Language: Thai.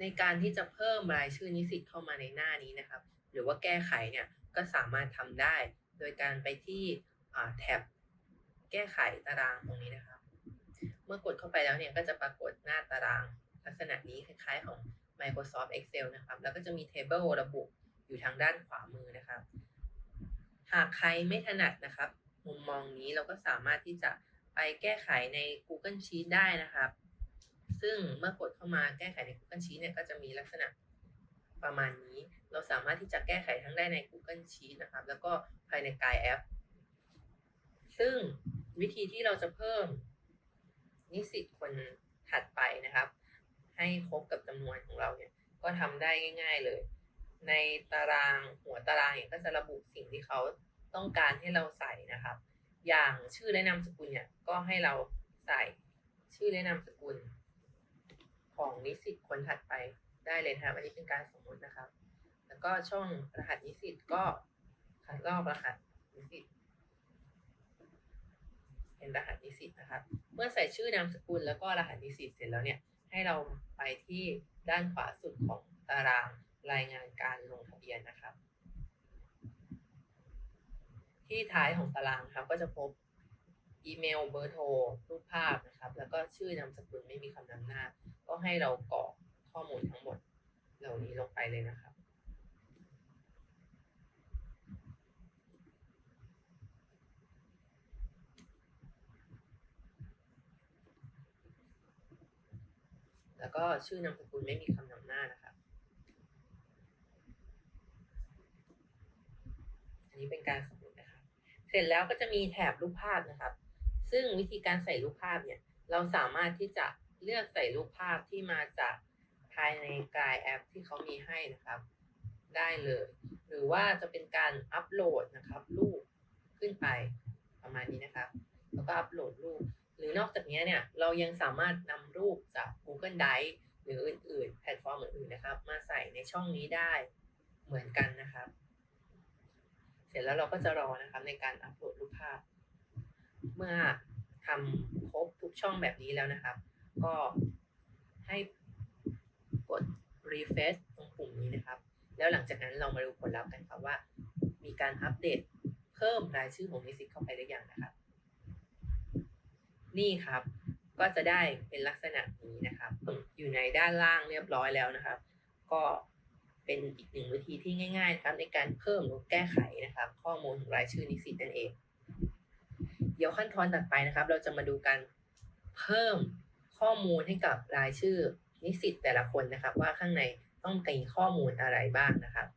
ในการที่จะเพิ่มรายชื่อนิสิตเข้ามาในหน้านี้นะครับ หรือว่าแก้ไขเนี่ยก็สามารถทำได้ โดยการไปที่แท็บแก้ไขตารางตรงนี้นะครับ เมื่อกดเข้าไปแล้วเนี่ยก็จะปรากฏหน้าตารางลักษณะนี้คล้ายๆของ Microsoft Excel นะครับ แล้วก็จะมี Table ระบุอยู่ทางด้านขวามือนะครับ หากใครไม่ถนัดนะครับ มุมมองนี้เราก็สามารถที่จะไปแก้ไขใน Google Sheet ได้นะครับ ซึ่งเมื่อกดเข้ามาแก้ไขใน Google Sheet เนี่ยก็จะมีลักษณะประมาณนี้ เราสามารถที่จะแก้ไขทั้งได้ใน Google Sheet นะครับ แล้วก็ภายในกายแอป ซึ่งวิธีที่เราจะเพิ่มนิสิตคนถัดไปนะครับ ให้ครบกับจำนวนของเราเนี่ยก็ทำได้ง่าย ๆเลย ในตารางหัวตารางเนี่ยก็จะระบุสิ่งที่เขาต้องการให้เราใส่นะครับ อย่างชื่อและนามสกุลเนี่ยก็ให้เราใส่ชื่อและนามสกุล ของนิสิตคนถัดไปได้เลยนะครับอันนี้เป็นการสมมตินะครับ แล้วก็ช่องรหัสนิสิตก็คัดลอกรหัสนิสิตเป็นรหัสนิสิตนะครับ เมื่อใส่ชื่อนามสกุลแล้วก็รหัสนิสิตเสร็จแล้วเนี่ยให้เราไปที่ด้านขวาสุดของตารางรายงานการลงทะเบียนนะครับ ที่ท้ายของตารางครับก็จะพบอีเมลเบอร์โทรรูปภาพนะครับ แล้วก็ชื่อนามสกุลไม่มีคำนำหน้า ก็ให้เรากรอกข้อมูลทั้งหมดเหล่านี้ลงไปเลยนะครับ แล้วก็ชื่อนามสกุลไม่มีคำนำหน้านะครับ อันนี้เป็นการสมมตินะครับ เสร็จแล้วก็จะมีแถบรูปภาพนะครับ ซึ่งวิธีการใส่รูปภาพเนี่ย เราสามารถที่จะ เลือกใส่รูปภาพที่มาจากภายในกายแอปที่เขามีให้นะครับ ได้เลย หรือว่าจะเป็นการอัปโหลดนะครับรูปขึ้นไปประมาณนี้นะครับ แล้วก็อัปโหลดรูป หรือนอกจากนี้เนี่ยเรายังสามารถนำรูปจาก Google Drive หรืออื่นๆ แพลตฟอร์มอื่นๆนะครับ มาใส่ในช่องนี้ได้เหมือนกันนะครับ เสร็จแล้วเราก็จะรอนะครับในการอัปโหลดรูปภาพ เมื่อทำครบทุกช่องแบบนี้แล้วนะครับ ก็ให้กด refresh ตรงปุ่มนี้นะครับ แล้วหลังจากนั้นเรามาดูผลลัพธ์กันครับว่า มีการอัปเดตเพิ่มรายชื่อของนิสิตเข้าไปหรือยังนะครับ นี่ครับ ก็จะได้เป็นลักษณะนี้นะครับ อยู่ในด้านล่างเรียบร้อยแล้วนะครับ ก็เป็นอีกหนึ่งวิธีที่ง่ายๆนะครับในการเพิ่มหรือแก้ไขนะครับ ข้อมูลของรายชื่อนิสิตนั่นเอง เดี๋ยวขั้นตอนต่อไปนะครับ เราจะมาดูการเพิ่ม ข้อมูลให้กับรายชื่อนิสิตแต่ละคนนะครับ ว่าข้างในต้องมีข้อมูลอะไรบ้างนะครับ